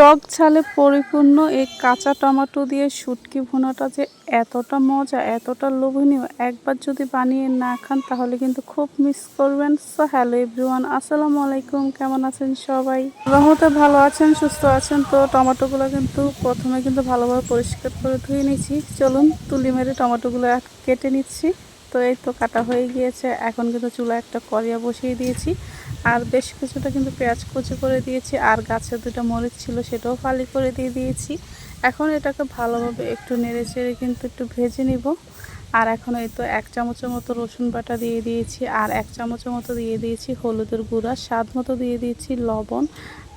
টক ঝালে পরিপূর্ণ এই কাঁচা টমেটো দিয়ে শুটকি ভুনাটা যে এতটা মজা, এতটা লোভনীয়, একবার যদি বানিয়ে না খান তাহলে কিন্তু খুব মিস করবেন। সো হ্যালো এভরিওয়ান আসসালামু আলাইকুম, কেমন আছেন সবাই? রহমতে ভালো আছেন, সুস্থ আছেন, তো টমেটোগুলো কিন্তু প্রথমে কিন্তু ভালোভাবে পরিষ্কার করে ধুয়ে নিচ্ছি চলুন, তুলি মেরে টমেটোগুলো কেটে নিচ্ছি। তো এই তো কাটা হয়ে গিয়েছে, এখন কিন্তু চুলা একটা করিয়া বসিয়ে দিয়েছি। আর বেশ কিছুটা কিন্তু পেঁয়াজ কুচি করে দিয়েছি, আর গাছে দুটো মরিচ ছিল সেটাও ফালি করে দিয়ে দিয়েছি। এখন এটাকে ভালোভাবে একটু নেড়ে চেড়ে কিন্তু একটু ভেজে নিব। আর এখন এই তো এক চামচের মতো রসুন বাটা দিয়ে দিয়েছি, আর এক চামচের মতো দিয়ে দিয়েছি হলুদের গুঁড়া, স্বাদ মতো দিয়ে দিয়েছি লবণ,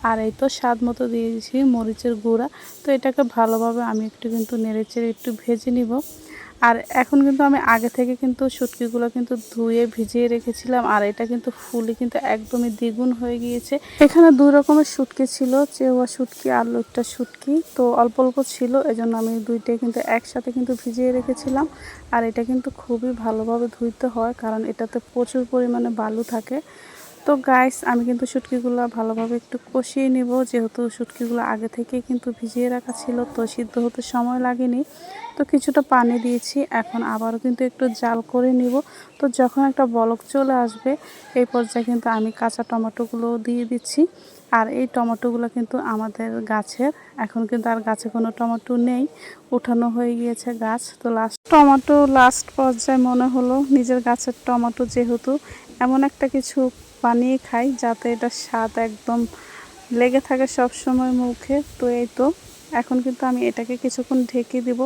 আর এই তো স্বাদ মতো দিয়ে দিয়েছি মরিচের গুঁড়া। তো এটাকে ভালোভাবে আমি একটু কিন্তু নেড়ে চেড়ে একটু ভেজে নিব। আর এখন কিন্তু আমি আগে থেকে কিন্তু শুটকিগুলো কিন্তু ধুয়ে ভিজিয়ে রেখেছিলাম, আর এটা কিন্তু ফুলে কিন্তু একদমই দ্বিগুণ হয়ে গিয়েছে। এখানে দুই রকমের শুটকি ছিল, চেওয়া শুটকি আর লোকটা শুটকি তো অল্প অল্প ছিল, এজন্য আমি দুইটাই কিন্তু একসাথে কিন্তু ভিজিয়ে রেখেছিলাম। আর এটা কিন্তু খুবই ভালোভাবে ধুইতে হয়, কারণ এটাতে প্রচুর পরিমাণে বালু থাকে। তো গাইস আমি কিন্তু শুটকিগুলো ভালোভাবে একটু কষিয়ে নিব। যেহেতু শুটকিগুলো আগে থেকেই কিন্তু ভিজিয়ে রাখা ছিল, তো সিদ্ধ হতে সময় লাগেনি। তো কিছুটা পানি দিয়েছি, এখন আবারও কিন্তু একটু জাল করে নিব। তো যখন একটা বলক চলে আসবে, এই পর্যায়ে কিন্তু আমি কাঁচা টমেটোগুলো দিয়ে দিচ্ছি। আর এই টমেটোগুলো কিন্তু আমাদের গাছের, এখন কিন্তু আর গাছে কোনো টমেটো নেই, উঠানো হয়ে গিয়েছে গাছ। তো লাস্ট টমেটো লাস্ট পর্যায়ে মনে হলো, নিজের গাছের টমেটো যেহেতু এমন একটা কিছু বানিয়ে খাই যাতে এটা স্বাদ একদম লেগে থাকে সব সময় মুখে। তো এই তো, এখন কিন্তু আমি এটাকে কিছুক্ষণ ঢেকে দিব।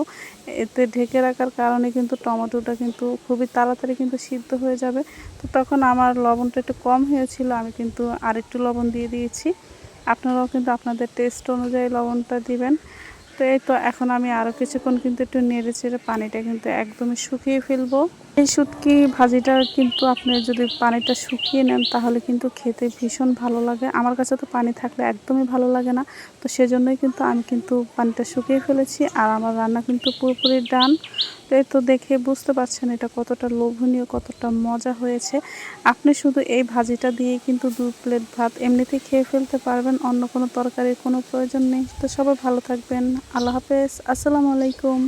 এতে ঢেকে রাখার কারণে কিন্তু টমেটোটা কিন্তু খুবই তাড়াতাড়ি কিন্তু সিদ্ধ হয়ে যাবে। তো তখন আমার লবণটা একটু কম হয়েছিল, আমি কিন্তু আরেকটু লবণ দিয়ে দিয়েছি। আপনারাও কিন্তু আপনাদের টেস্ট অনুযায়ী লবণটা দিবেন। তো এই তো, এখন আমি আরও কিছুক্ষণ কিন্তু একটু নেড়ে চেড়ে পানিটা কিন্তু একদমই শুকিয়ে ফেলব। এই শুটকি ভাজিটা কিন্তু আপনি যদি পানিটা শুকিয়ে নেন, তাহলে কিন্তু খেতে ভীষণ ভালো লাগে। আমার কাছে তো পানি থাকলে একদমই ভালো লাগে না। তো সেজন্যই কিন্তু আমি কিন্তু পানিটা শুকিয়ে ফেলেছি, আর আমার রান্না কিন্তু পুরোপুরি ডান। তো এই তো দেখে বুঝতে পারছেন এটা কতটা লোভনীয়, কতটা মজা হয়েছে। আপনি শুধু এই ভাজিটা দিয়ে কিন্তু দু প্লেট ভাত এমনিতেই খেয়ে ফেলতে পারবেন, অন্য কোনো তরকারির কোনো প্রয়োজন নেই। তো সবাই ভালো থাকবেন। আল্লাহ হাফেজ। আসসালামু আলাইকুম।